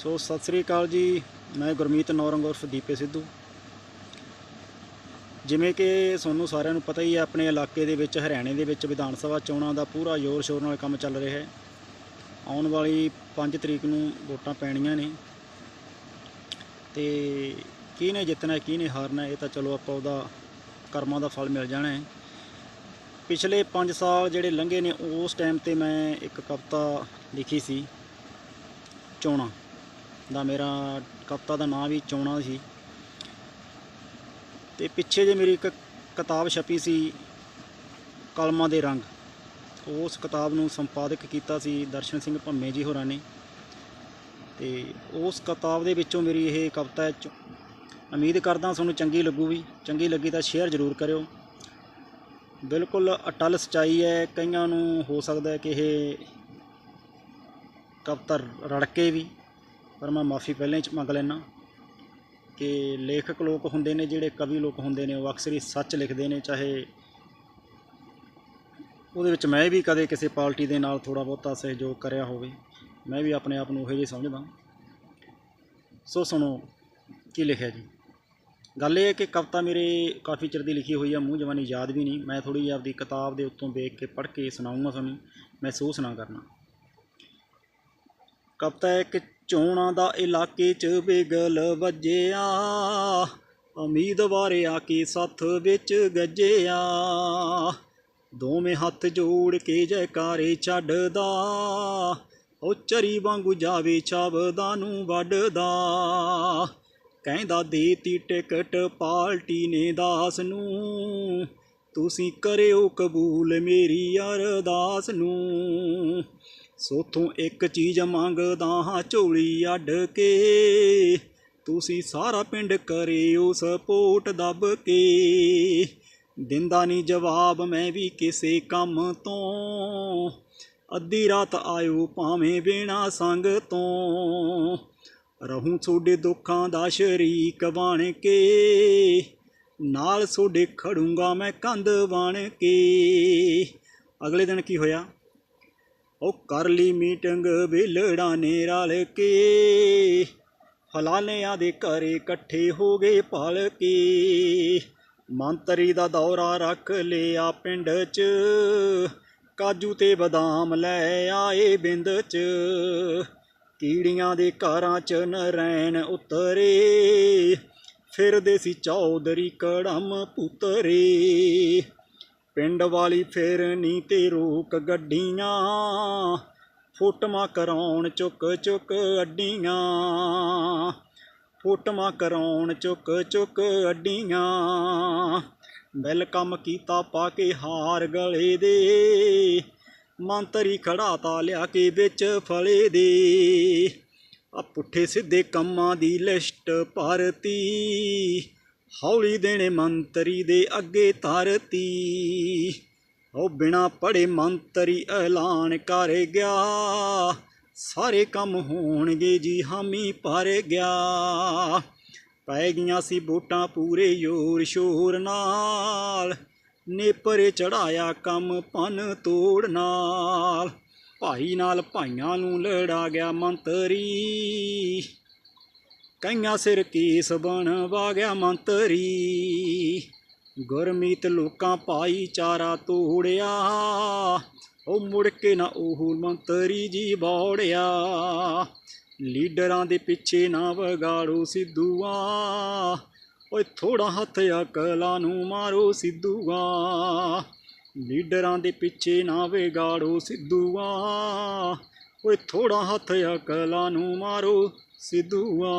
ਸੋ ਸਤਿ ਸ੍ਰੀ ਅਕਾਲ ਜੀ। ਮੈਂ ਗੁਰਮੀਤ ਨੌਰੰਗ ਉਰਫ ਦੀਪੇ ਸਿੱਧੂ। ਜਿਵੇਂ ਕਿ ਤੁਹਾਨੂੰ ਸਾਰਿਆਂ ਨੂੰ ਪਤਾ ਹੀ ਹੈ, ਆਪਣੇ ਇਲਾਕੇ ਦੇ ਵਿੱਚ, ਹਰਿਆਣੇ ਦੇ ਵਿੱਚ ਵਿਧਾਨ ਸਭਾ ਚੋਣਾਂ ਦਾ ਪੂਰਾ ਜ਼ੋਰ ਸ਼ੋਰ ਨਾਲ ਕੰਮ ਚੱਲ ਰਿਹਾ ਹੈ। ਆਉਣ ਵਾਲੀ 5 ਤਰੀਕ ਨੂੰ ਵੋਟਾਂ ਪੈਣੀਆਂ ਨੇ। ਤੇ ਕਿਹਨੇ ਜਿੱਤਣਾ ਕਿਹਨੇ ਹਾਰਨਾ, ਇਹ ਤਾਂ ਚਲੋ ਆਪਾਂ ਉਹਦਾ ਕਰਮਾਂ ਦਾ ਫਲ ਮਿਲ ਜਾਣਾ ਹੈ। ਪਿਛਲੇ 5 ਸਾਲ ਜਿਹੜੇ ਲੰਘੇ ਨੇ, ਉਸ ਟਾਈਮ ਤੇ ਮੈਂ ਇੱਕ ਕਵਿਤਾ ਲਿਖੀ ਸੀ, ਚੋਣਾਂ। ਦਾ ਮੇਰਾ ਕਵਿਤਾ ਦਾ ਨਾਂ ਵੀ ਚੋਣਾਂ ਸੀ। ਤੇ ਪਿੱਛੇ ਜੇ ਮੇਰੀ ਇੱਕ ਕਿਤਾਬ ਛਪੀ ਸੀ, ਕਲਮਾਂ ਦੇ ਰੰਗ। ਉਸ ਕਿਤਾਬ ਨੂੰ ਸੰਪਾਦਕ ਕੀਤਾ ਸੀ ਦਰਸ਼ਨ ਸਿੰਘ ਭੰਮੇ ਜੀ ਹੋਰਾਂ ਨੇ। ਤੇ ਉਸ ਕਿਤਾਬ ਦੇ ਵਿੱਚੋਂ ਮੇਰੀ ਇਹ ਕਵਿਤਾ ਹੈ ਚੋ- ਉਮੀਦ ਕਰਦਾ ਤੁਹਾਨੂੰ ਚੰਗੀ ਲੱਗੂ ਵੀ ਚੰਗੀ ਲੱਗੀ ਤਾਂ ਸ਼ੇਅਰ ਜ਼ਰੂਰ ਕਰਿਓ। ਬਿਲਕੁਲ ਅਟਲ ਸਚਾਈ ਹੈ। ਕਈਆਂ ਨੂੰ ਹੋ ਸਕਦਾ ਹੈ ਕਿ ਇਹ ਕਵਿਤਾ ਰੜਕੇ ਵੀ। ਪਰ ਮੈਂ ਮਾਫੀ ਪਹਿਲਾਂ ਹੀ ਮੰਗ ਲੈਣਾ ਕਿ ਲੇਖਕ ਲੋਕ ਹੁੰਦੇ ਨੇ, ਜਿਹੜੇ ਕਵੀ ਲੋਕ ਹੁੰਦੇ ਨੇ, ਉਹ ਅਕਸਰ ਹੀ ਸੱਚ ਲਿਖਦੇ ਨੇ, ਚਾਹੇ ਉਹਦੇ ਵਿੱਚ ਮੈਂ ਵੀ ਕਦੇ ਕਿਸੇ ਪਾਰਟੀ ਦੇ ਨਾਲ ਥੋੜਾ ਬਹੁਤਾ ਸਹਿਯੋਗ ਕਰਿਆ ਹੋਵੇ, ਮੈਂ ਵੀ ਆਪਣੇ ਆਪ ਨੂੰ ਉਹੋ ਜਿਹੇ ਸਮਝਦਾ। ਸੋ ਸੁਣੋ ਕੀ ਲਿਖਿਆ ਜੀ। ਗੱਲ ਇਹ ਹੈ ਕਿ ਕਵਿਤਾ ਮੇਰੇ ਕਾਫੀ ਚਿਰ ਦੀ ਲਿਖੀ ਹੋਈ ਆ, ਮੂੰਹ ਜਵਾਨੀ ਯਾਦ ਵੀ ਨਹੀਂ, ਮੈਂ ਥੋੜੀ ਜਿਹੀ ਆਪਦੀ ਕਿਤਾਬ ਦੇ ਉੱਤੋਂ ਵੇਖ ਕੇ ਪੜ੍ਹ ਕੇ ਸੁਣਾਉਂਗਾ ਤੁਹਾਨੂੰ, ਮਹਿਸੂਸ ਨਾ ਕਰਨਾ। ਕਵਿਤਾ ਹੈ ਕਿ ਚੋਣਾਂ ਦਾ ਇਲਾਕੇ 'ਚ ਬਿਗਲ ਵੱਜਿਆ। ਉਮੀਦਵਾਰ ਆ ਕੇ ਸੱਥ ਵਿੱਚ ਗੱਜਿਆ। ਦੋਵੇਂ ਹੱਥ ਜੋੜ ਕੇ ਜੈਕਾਰੇ ਛੱਡਦਾ। ਉਹ ਚਰੀ ਵਾਂਗੂ ਜਾਵੇ ਛਾਵਦਾ ਨੂੰ ਵੱਢਦਾ। ਕਹਿੰਦਾ, ਦੇਤੀ ਟਿਕਟ ਪਾਰਟੀ ਨੇ ਦਾਸ ਨੂੰ। ਤੁਸੀਂ ਕਰਿਓ ਕਬੂਲ ਮੇਰੀ ਅਰਦਾਸ ਨੂੰ। ਸੋਥੋਂ ਇੱਕ ਚੀਜ਼ ਮੰਗਦਾ ਹਾਂ ਝੋਲੀ ਅੱਡ ਕੇ। ਤੁਸੀਂ ਸਾਰਾ ਪਿੰਡ ਕਰਿਓ ਸਪੋਰਟ ਦੱਬ ਕੇ। ਦਿੰਦਾ ਨਹੀਂ ਜਵਾਬ ਮੈਂ ਵੀ ਕਿਸੇ ਕੰਮ ਤੋਂ। ਅੱਧੀ ਰਾਤ ਆਇਓ ਭਾਵੇਂ ਬਿਨਾ ਸੰਗ ਤੋਂ। ਰਹੂੰ ਤੁਹਾਡੇ ਦੁੱਖਾਂ ਦਾ ਸ਼ਰੀਕ ਬਣ ਕੇ। ਨਾਲ ਤੁਹਾਡੇ ਖੜੂੰਗਾ ਮੈਂ ਕੰਧ ਬਣ ਕੇ। ਅਗਲੇ ਦਿਨ ਕੀ ਹੋਇਆ? ਉਹ ਕਰ ਲਈ ਮੀਟਿੰਗ ਵਿਲੜਾ ਨੇ ਰਲ ਕੇ। ਫਲਾਨਿਆਂ ਦੇ ਘਰੇ ਇਕੱਠੇ ਹੋ ਗਏ ਭਲ ਕੇ। ਮੰਤਰੀ ਦਾ ਦੌਰਾ ਰੱਖ ਲਿਆ ਪਿੰਡ 'ਚ। ਕਾਜੂ ਤੇ ਬਦਾਮ ਲੈ ਆਏ ਬਿੰਦ 'ਚ। ਕੀੜੀਆਂ ਦੇ ਘਰਾਂ 'ਚ ਨਰੈਣ ਉਤਰੇ। ਫਿਰਦੇ ਸੀ ਚੌਧਰੀ ਕੜਮ ਪੁੱਤਰੇ। ਪਿੰਡ ਵਾਲੀ ਫੇਰਨੀ ਤੇ ਰੋਕ ਗੱਡੀਆਂ, ਫੋਟਮਾਂ ਕਰਾਉਣ ਚੁੱਕ ਚੁੱਕ ਅੱਡੀਆਂ। ਫੋਟਮਾਂ ਕਰਾਉਣ ਚੁੱਕ ਚੁੱਕ ਅੱਡੀਆਂ। ਵੈਲਕਮ ਕੀਤਾ ਪਾ ਕੇ ਹਾਰ ਗਲੇ ਦੇ। ਮੰਤਰੀ ਖੜਾਤਾ ਲਿਆ ਕੇ ਵਿੱਚ ਫਲੇ ਦੇ। ਆ ਪੁੱਠੇ ਸਿੱਧੇ ਕੰਮਾਂ ਦੀ ਲਿਸਟ ਭਰਤੀ। ਹੌਲੀ ਦੇਣੇ ਮੰਤਰੀ ਦੇ ਅੱਗੇ ਧਰਤੀ। ਉਹ ਬਿਨਾ ਪੜੇ ਮੰਤਰੀ ਐਲਾਨ ਕਰ ਗਿਆ। ਸਾਰੇ ਕੰਮ ਹੋਣਗੇ ਜੀ ਹਾਮੀ ਭਰ ਗਿਆ। ਪੈ ਗਈਆਂ ਸੀ ਵੋਟਾਂ ਪੂਰੇ ਜ਼ੋਰ ਸ਼ੋਰ ਨਾਲ। ਨੇਪਰੇ ਚੜਾਇਆ ਕੰਮ ਪਨ ਤੋੜ ਨਾਲ। ਭਾਈ ਨਾਲ ਭਾਈਆਂ ਨੂੰ ਲੜਾ ਗਿਆ ਮੰਤਰੀ। ਕਈਆਂ ਸਿਰ ਕੇਸ ਬਣਵਾ ਗਿਆ ਮੰਤਰੀ। ਗੁਰਮੀਤ ਲੋਕਾਂ ਭਾਈਚਾਰਾ ਤੋੜਿਆ। ਉਹ ਮੁੜ ਕੇ ਨਾ ਉਹ ਮੰਤਰੀ ਜੀ ਬੌੜਿਆ। ਲੀਡਰਾਂ ਦੇ ਪਿੱਛੇ ਨਾ ਵਗਾੜੋ ਸਿੱਧੂਆ। ਓਏ ਥੋੜਾ ਹੱਥ ਅਕਲਾਂ ਨੂੰ ਮਾਰੋ ਸਿੱਧੂਆ। ਲੀਡਰਾਂ ਦੇ ਪਿੱਛੇ ਨਾ ਵਗਾੜੋ ਸਿੱਧੂਆ। ਓਏ ਥੋੜਾ ਹੱਥ ਅਕਲਾਂ ਨੂੰ ਮਾਰੋ සිදුවා.